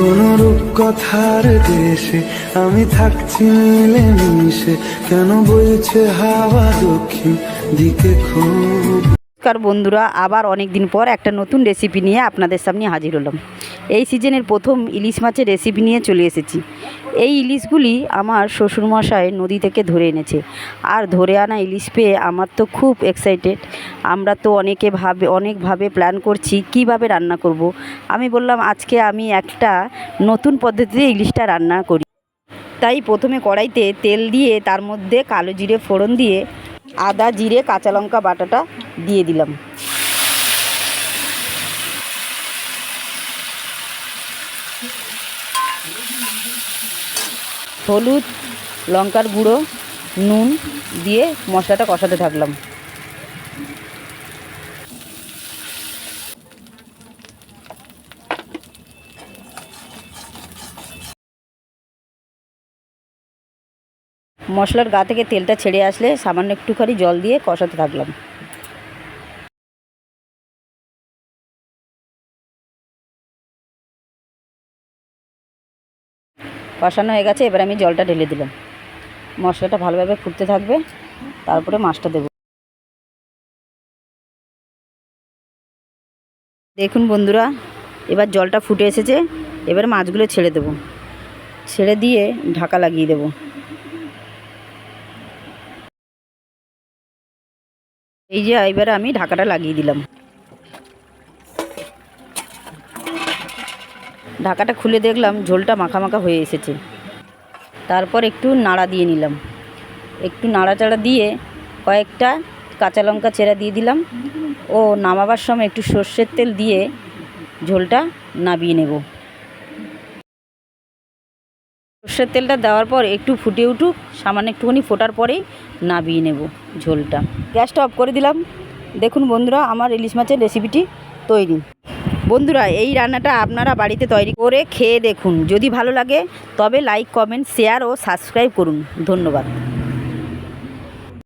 কোন রূপকথার দেশে আমি থাকছি মিলে মিশে কেন বইছে হাওয়া দক্ষিণ দিকে খুব? নমস্কার বন্ধুরা, আবার অনেক দিন পর একটা নতুন রেসিপি নিয়ে আপনাদের সামনে হাজির হলাম। এই সিজনের প্রথম ইলিশ মাছের রেসিপি নিয়ে চলে এসেছি। এই ইলিশগুলি আমার শ্বশুরমশাই নদী থেকে ধরে এনেছে। আর ধরে আনা ইলিশ পেয়ে আমার তো খুব এক্সাইটেড আমরা তো অনেকে ভাবে, অনেকভাবে প্ল্যান করছি কীভাবে রান্না করব। আমি বললাম, আজকে আমি একটা নতুন পদ্ধতিতে ইলিশটা রান্না করি। তাই প্রথমে কড়াইতে তেল দিয়ে, তার মধ্যে কালো জিরে ফোড়ন দিয়ে, আদা, জিরে, কাঁচা লঙ্কা, বাটাটা দিয়ে দিলাম। হলুদ, লঙ্কার গুঁড়ো, নুন দিয়ে মশলাটা কষাতে থাকলাম। মশলার গা থেকে তেলটা ছেড়ে আসলে সামান্য একটুখানি জল দিয়ে কষাতে থাকলাম। কষানো হয়ে গেছে, এবার আমি জলটা ঢেলে দিলাম। মশলাটা ভালোভাবে ফুটতে থাকবে, তারপরে মাছটা দেবো। দেখুন বন্ধুরা, এবার জলটা ফুটে এসেছে, এবার মাছগুলো ছেড়ে দেবো। ছেড়ে দিয়ে ঢাকা লাগিয়ে দেবো। এই যে, এবারে আমি ঢাকাটা লাগিয়ে দিলাম। ঢাকাটা খুলে দেখলাম, ঝোলটা মাখা হয়ে এসেছে। তারপর একটু নাড়া দিয়ে নিলাম। একটু নাড়াচাড়া দিয়ে কয়েকটা কাঁচা লঙ্কা চেরা দিয়ে দিলাম ও নামাবার সময় একটু সর্ষের তেল দিয়ে ঝোলটা নাবিয়ে নেব। সর্ষের তেলটা দেওয়ার পর একটু ফুটে উঠুক, সামান্য একটুখানি ফোটার পরেই নাবিয়ে নেব ঝোলটা। গ্যাসটা অফ করে দিলাম। দেখুন বন্ধুরা, আমার ইলিশ মাছের রেসিপিটি তৈরি। বন্ধুরা, এই রান্নাটা আপনারা বাড়িতে তৈরি করে খেয়ে দেখুন। যদি ভালো লাগে, তবে লাইক কমেন্ট শেয়ার ও সাবস্ক্রাইব করুন। ধন্যবাদ।